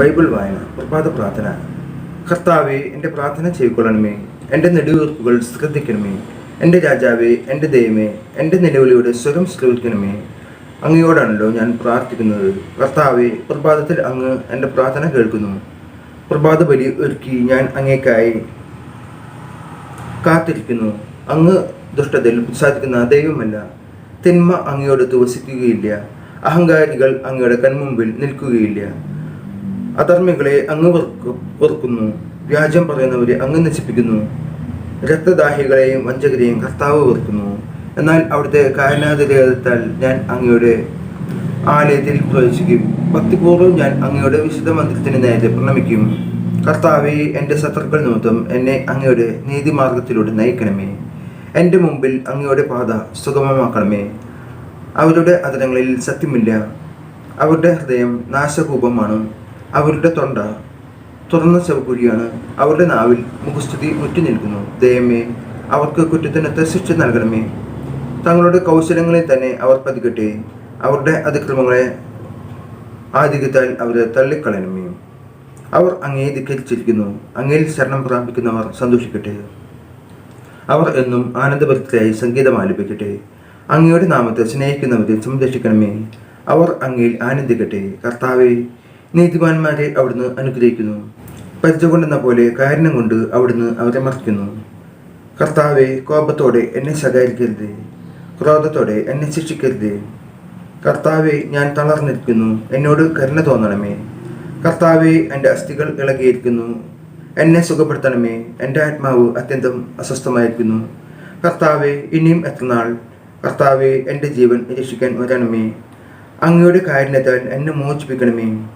Bible വായന പ്രഭാത പ്രാർത്ഥന. കർത്താവെ എന്റെ പ്രാർത്ഥന ചെയ്ക്കൊള്ളണമേ എന്റെ നെടുവീർപ്പുകൾ ശ്രദ്ധിക്കണമേ. എന്റെ രാജാവെ എന്റെ ദൈവമേ എന്റെ നിലവിളിയുടെ സ്വരം ശ്രവിക്കണമേ അങ്ങയോടാണല്ലോ ഞാൻ പ്രാർത്ഥിക്കുന്നത്. കർത്താവെ പ്രഭാതത്തിൽ അങ്ങ് എന്റെ പ്രാർത്ഥന കേൾക്കുന്നു. പ്രഭാത ബലി ഒരുക്കി ഞാൻ അങ്ങേക്കായി കാത്തിരിക്കുന്നു. അങ്ങ് ദുഷ്ടതയിൽ സാധിക്കുന്ന ദൈവമല്ല. തിന്മ അങ്ങയോട് വസിക്കുകയില്ല അഹങ്കാരികൾ അങ്ങയുടെ കൺമുമ്പിൽ നിൽക്കുകയില്ല. അധർമ്മികളെ അങ്ങ് വെറുക്കു വെറുക്കുന്നു. വ്യാജം പറയുന്നവരെ അങ്ങ് നശിപ്പിക്കുന്നു. രക്തദാഹികളെയും വഞ്ചകരെയും കർത്താവ് വെറുക്കുന്നു. എന്നാൽ അവിടുത്തെ കാരണാതിരേതാൽ ഞാൻ അങ്ങയുടെ ആലയത്തിൽ പ്രവേശിക്കും. ഭക്തിപൂർവം ഞാൻ അങ്ങയുടെ വിശുദ്ധ മന്ദിരത്തിന് നേരെ പ്രണമിക്കും. കർത്താവെ എന്റെ ശത്രുക്കൾ നിമിത്തം എന്നെ അങ്ങയുടെ നീതിമാർഗത്തിലൂടെ നയിക്കണമേ. എന്റെ മുമ്പിൽ അങ്ങയുടെ പാത സുഗമമാക്കണമേ. അവരുടെ അതരങ്ങളിൽ സത്യമില്ല. അവരുടെ ഹൃദയം നാശകൂപമാണ്. അവരുടെ തൊണ്ട തുറന്ന ശവകുഴിയാണ് അവരുടെ നാവിൽ മുഖസ്തുതി മുറ്റി നിൽക്കുന്നു. ദയമേ അവർക്ക് കുറ്റത്തിനൊത്ത ശിക്ഷ നൽകണമേ. തങ്ങളുടെ കൗശലങ്ങളെ തന്നെ അവർ പതിക്കട്ടെ. അവരുടെ അതിക്രമങ്ങളെ ആധിക്യത്താൽ അവരെ തള്ളിക്കളയണമേ. അവർ അങ്ങേ ധിക്കരിച്ചിരിക്കുന്നു അങ്ങയിൽ ശരണം പ്രാപിക്കുന്നവർ സന്തോഷിക്കട്ടെ. അവർ എന്നും ആനന്ദഭരിതരായി സംഗീതം ആലപിക്കട്ടെ. അങ്ങയുടെ നാമത്തെ സ്നേഹിക്കുന്നവരെ സംരക്ഷിക്കണമേ. അവർ അങ്ങയിൽ ആനന്ദിക്കട്ടെ. കർത്താവെ നീതിമാന്മാരെ അവിടുന്ന് അനുഗ്രഹിക്കുന്നു. പരിച കൊണ്ടെന്ന പോലെ കാരണം കൊണ്ട് അവിടുന്ന് അവരെ മറിക്കുന്നു കർത്താവെ കോപത്തോടെ എന്നെ ശകാരിക്കരുത്. ക്രോധത്തോടെ എന്നെ ശിക്ഷിക്കരുത്. കർത്താവെ ഞാൻ തളർന്നിരിക്കുന്നു. എന്നോട് കരുണ തോന്നണമേ. കർത്താവെ എന്റെ അസ്ഥികൾ ഇളകിയിരിക്കുന്നു. എന്നെ സുഖപ്പെടുത്തണമേ. എന്റെ ആത്മാവ് അത്യന്തം അസ്വസ്ഥമായിരിക്കുന്നു. കർത്താവെ ഇനിയും എത്ര നാൾ? കർത്താവെ എന്റെ ജീവൻ രക്ഷിക്കാൻ വരണമേ. അങ്ങയുടെ കാരുണ്യത്താൽ എന്നെ മോചിപ്പിക്കണമേ.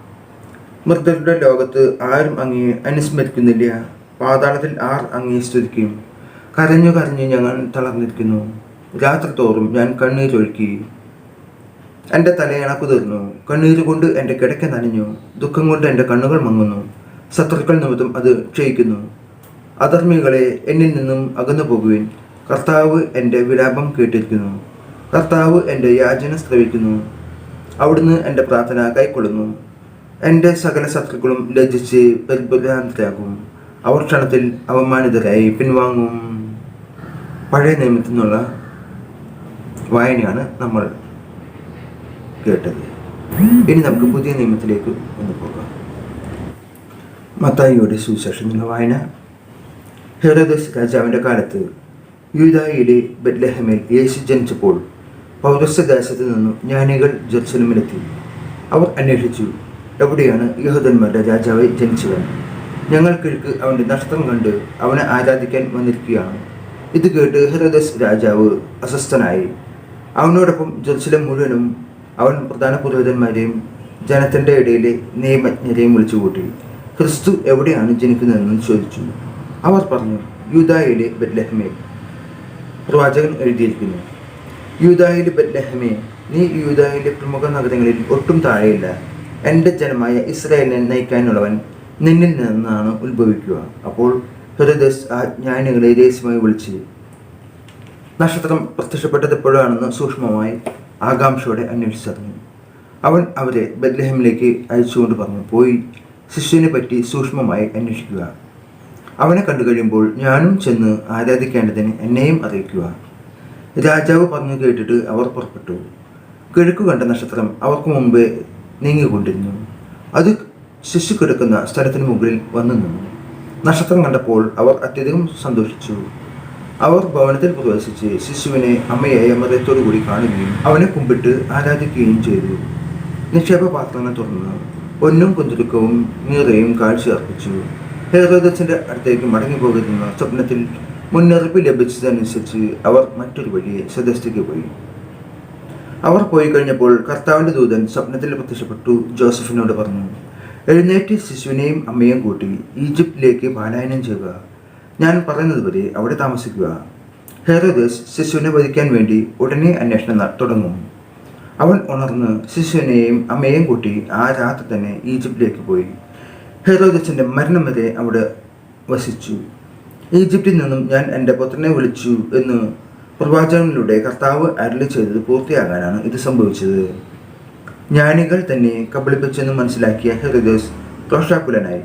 മൃതരുടെ ലോകത്ത് ആരും അങ്ങയെ അനുസ്മരിക്കുന്നില്ല. പാതാളത്തിൽ ആർ അങ്ങയെ സ്തുതിക്കും. കരഞ്ഞു കരഞ്ഞു ഞങ്ങൾ തളർന്നിരിക്കുന്നു. രാത്രി തോറും ഞാൻ കണ്ണീരൊഴുക്കി എന്റെ തലയണ കുതിർന്നു കണ്ണീര് കൊണ്ട് എന്റെ കിടക്ക നനഞ്ഞു. ദുഃഖം കൊണ്ട് എന്റെ കണ്ണുകൾ മങ്ങുന്നു. ശത്രുക്കൾ നിമിത്തം അത് ക്ഷയിക്കുന്നു. അധർമ്മികളെ എന്നിൽ നിന്നും അകന്നു പോകുവിൻ. കർത്താവ് എന്റെ വിലാപം കേട്ടിരിക്കുന്നു. കർത്താവ് എന്റെ യാചന ശ്രവിക്കുന്നു. അവിടുന്ന് എന്റെ പ്രാർത്ഥന കൈക്കൊള്ളുന്നു. എന്റെ സകല ശത്രുക്കളും ലജ്ജിച്ച് പരിഭ്രാന്തരാകും അവർ ക്ഷണത്തിൽ അവമാനിതരായി പിൻവാങ്ങും. പഴയ നിയമത്തിൽ നിന്നുള്ള വായനയാണ് നമ്മൾ കേട്ടത്. ഇനി നമുക്ക് പുതിയ നിയമത്തിലേക്ക് ഒന്ന് പോകാം. മത്തായിയുടെ സുവിശേഷത്തിനുള്ള വായന. ഹെറോദസ് രാജാവിന്റെ കാലത്ത് യൂതായിലെ ബെഡ്ലഹമിൽ യേശു ജനിച്ചപ്പോൾ പൗരസ്യദേശത്ത് നിന്നും ജ്ഞാനികൾ ജെറുസലമിലെത്തി. അവർ അന്വേഷിച്ചു എവിടെയാണ് യഹൂദന്മാരുടെ രാജാവ് ജനിച്ചവൻ ഞങ്ങൾക്കിഴക്ക് അവന്റെ നഷ്ടം കണ്ട് അവനെ ആരാധിക്കാൻ വന്നിരിക്കുകയാണ്. ഇത് കേട്ട് ഹെറോദസ് രാജാവ് അസ്വസ്ഥനായി. അവനോടൊപ്പം ജെറുസലം മുഴുവനും അവൻ പ്രധാന പുരോഹിതന്മാരെയും ജനത്തിന്റെ ഇടയിലെ നിയമജ്ഞരെയും വിളിച്ചുകൂട്ടി. ക്രിസ്തു എവിടെയാണ് ജനിക്കുന്നതെന്ന് ചോദിച്ചു. അവർ പറഞ്ഞു യൂതായിലെ ബെറ്റ്ലഹ്മേ പ്രവാചകൻ എഴുതിയിരിക്കുന്നു. യൂതായിലെ ബെറ്റ്ലഹ്മേ നീ യൂതായിലെ പ്രമുഖ നഗരങ്ങളിൽ ഒട്ടും താഴെയില്ല. എന്റെ ജനമായ ഇസ്രായേലിനെ നയിക്കാനുള്ളവൻ നിന്നിൽ നിന്നാണ് ഉത്ഭവിക്കുക. അപ്പോൾ ഹൃദയസ് ആ ജ്ഞാനികളെ രഹസ്യമായി വിളിച്ചു നക്ഷത്രം പ്രത്യക്ഷപ്പെട്ടത് എപ്പോഴാണെന്ന് സൂക്ഷ്മമായി ആകാംക്ഷയോടെ അന്വേഷിച്ചറിഞ്ഞു. അവൻ അവരെ ബദ്ലഹമിലേക്ക് അയച്ചുകൊണ്ട് പറഞ്ഞു പോയി ശിശുവിനെ പറ്റി സൂക്ഷ്മമായി അന്വേഷിക്കുക. അവനെ കണ്ടു കഴിയുമ്പോൾ ഞാനും ചെന്ന് ആരാധിക്കേണ്ടതിന് എന്നെയും അറിയിക്കുക രാജാവ് പറഞ്ഞു കേട്ടിട്ട് അവർ പുറപ്പെട്ടു. കിഴക്കു കണ്ട നക്ഷത്രം അവർക്ക് മുമ്പേ നീങ്ങിക്കൊണ്ടിരുന്നു. അത് ശിശു കിടക്കുന്ന സ്ഥലത്തിന് മുകളിൽ വന്നു നിന്നു. നക്ഷത്രം കണ്ടപ്പോൾ അവർ അത്യധികം സന്തോഷിച്ചു. അവർ ഭവനത്തിൽ പ്രവേശിച്ച് ശിശുവിനെ അമ്മയായ മൃതത്തോടു കൂടി കാണുകയും അവനെ കുമ്പിട്ട് ആരാധിക്കുകയും ചെയ്തു. നിക്ഷേപ പാത്രങ്ങൾ തുറന്ന് പൊന്നും കുന്തുരുക്കവും നീറയും കാഴ്ച അർപ്പിച്ചു. ഹേറോദസിന്റെ അടുത്തേക്ക് മടങ്ങി പോകുന്ന സ്വപ്നത്തിൽ മുന്നറിയിപ്പ് ലഭിച്ചതനുസരിച്ച് അവർ മറ്റൊരു വഴിയെ സദസ്സിലേക്ക് പോയി. അവർ പോയി കഴിഞ്ഞപ്പോൾ കർത്താവിന്റെ ദൂതൻ സ്വപ്നത്തിൽ പ്രത്യക്ഷപ്പെട്ടു ജോസഫിനോട് പറഞ്ഞു എഴുന്നേറ്റ് ശിശുവിനെയും അമ്മയും കൂട്ടി ഈജിപ്തിലേക്ക് പാലായനം ചെയ്യുക. ഞാൻ പറയുന്നത് വരെ അവിടെ താമസിക്കുക. ഹെറോദസ് ശിശുവിനെ വധിക്കാൻ വേണ്ടി ഉടനെ അന്വേഷണം തുടങ്ങും. അവൻ ഉണർന്ന് ശിശുവിനെയും അമ്മയെയും കൂട്ടി ആ രാത്രി തന്നെ ഈജിപ്തിലേക്ക് പോയി. ഹെറോദസിന്റെ മരണം വരെ അവിടെ വസിച്ചു. ഈജിപ്തിൽ നിന്നും ഞാൻ എന്റെ പുത്രനെ വിളിച്ചു എന്ന് പ്രവാചകനിലൂടെ കർത്താവ് അരളി ചെയ്തത് പൂർത്തിയാകാനാണ് ഇത് സംഭവിച്ചത്. ജ്ഞാനികൾ തന്നെ കബളിപ്പിച്ചെന്ന് മനസ്സിലാക്കിയ ഹെറിദോസ് രോഷാകുലനായി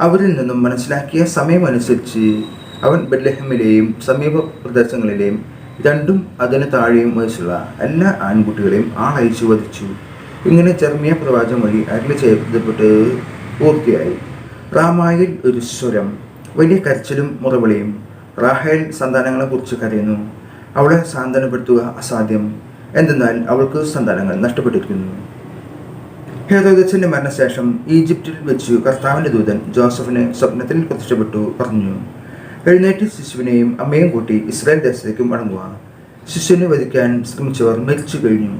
അവരിൽ നിന്നും മനസ്സിലാക്കിയ സമയമനുസരിച്ച് അവൻ ബെല്ലഹമിലെയും സമീപ പ്രദേശങ്ങളിലെയും രണ്ടും അതിന് താഴെയും വയസ്സുള്ള എല്ലാ ആൺകുട്ടികളെയും ആളയച്ചു വധിച്ചു. ഇങ്ങനെ ചെർമിയ പ്രവാചകം വഴി അരളി ചെയ്യപ്പെട്ട് പൂർത്തിയായി. റാമായിൽ ഒരു സ്വരം വലിയ കരച്ചിലും മുറവിളിയും റാഹേൽ സന്താനങ്ങളെക്കുറിച്ച് കരയുന്നു. അവളെ സാന്ത്വനപ്പെടുത്തുക അസാധ്യം. എന്തെന്നാൽ അവൾക്ക് സന്താനങ്ങൾ നഷ്ടപ്പെട്ടിരിക്കുന്നു. ഹേതോദസിന്റെ മരണശേഷം ഈജിപ്തിൽ വെച്ച് കർത്താവിന്റെ ദൂതൻ ജോസഫിന് സ്വപ്നത്തിൽ പ്രത്യക്ഷപ്പെട്ടു പറഞ്ഞു. എഴുന്നേറ്റ് ശിശുവിനെയും അമ്മയും കൂട്ടി ഇസ്രായേൽ ദേശത്തേക്ക് മടങ്ങുക. ശിശുവിനെ വധിക്കാൻ ശ്രമിച്ചവർ മരിച്ചു കഴിഞ്ഞു.